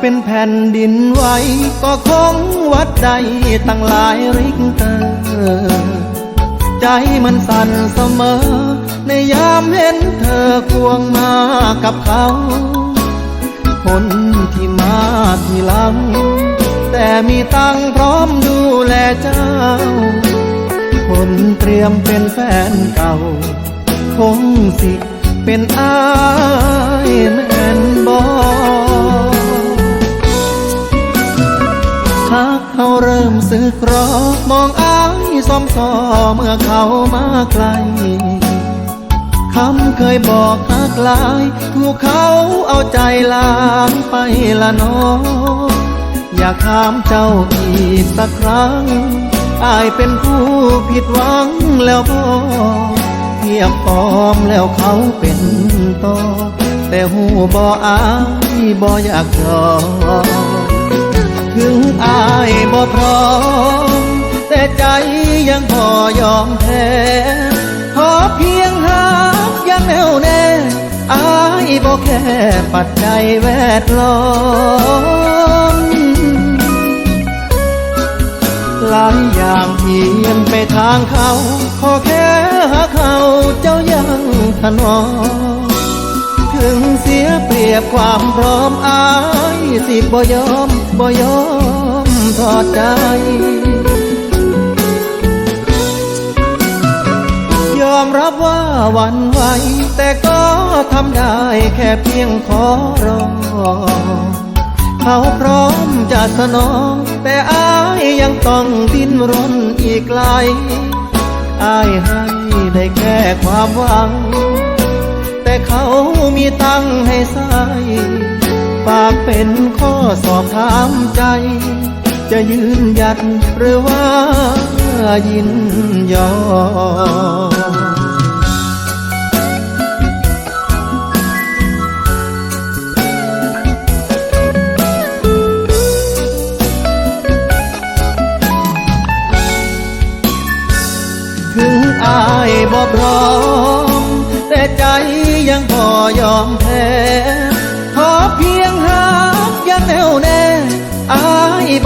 เป็นแผ่นดินไหวก็คงวัดใดตั้งหลายริกเตอร์ใจมันสั่นเสมอ ในยามเห็นเธอควงมากับเขา คนที่มาทีหลัง แต่มีตังพร้อมดูแลเจ้า คนเตรียมเป็นแฟนเก่า คงสิเป็นอาย สึกมองอายซ้อมซอเมื่อเขามาไกลคำเคยบอกหักลายถูกเขาเอาใจลางไปละน้องอยากถามเจ้าอีกสักครั้งอายเป็นผู้ผิดหวังแล้วบ่เทียบปลอมแล้วเขาเป็นต่อแต่หูบ่อายบ่อยากยอม ถึงอายบ่พร้อม แต่ใจยังพอยอมแพ้ขอเพียงหากยังแน่วแน่อายบ่แค่ปัจจัยแวดล้อมหลายอย่างเพียงไปทางเขา ขอแค่หาเขาเจ้ายังถนอมถึงเสียเปรียบความพร้อมอาย สิบ่ยอมบ่ยอมทอดใจยอมรับว่าวันไหว แต่ก็ทำได้แค่เพียงขอรอ เขาพร้อมจะสนอง แต่อายยังต้องดิ้นรนอีกไกลอายให้ได้แค่ความหวัง แต่เขามีตั้งให้ใส่ากเป็นข้อสอบถามใจ จะยืนหยัดหรือว่ายินยอมถึงอายบ่พร้อมแต่ใจยังพอยอมแพ้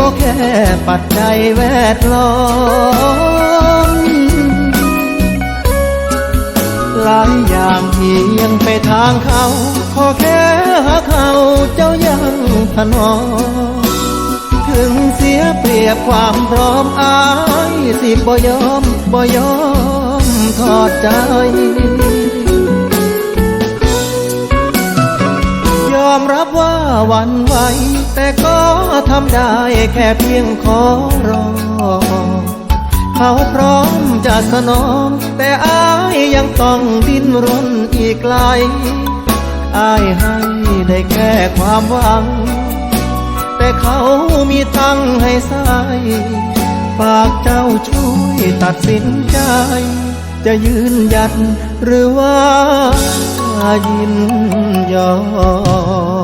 ายบ่แค่ปัจจัยแวดล้อมหลายอย่างเพียงไปทางเขา ขอแค่หาเขาเจ้ายังถนอมถึงเสียเปรียบความพร้อมอายสิบ่ยอมบ่ยอมทอดใจ อมรับว่าวันไหว แต่ก็ทำได้แค่เพียงขอรอ เขาพร้อมจะสนอง แต่อายยังต้องดิ้นรนอีกไกลอายให้ได้แค่ความหวัง แต่เขามีตังให้ใส่ฝากเจ้าช่วยตัดสินใจ จะยืนหยัดหรือว่า ยินยอม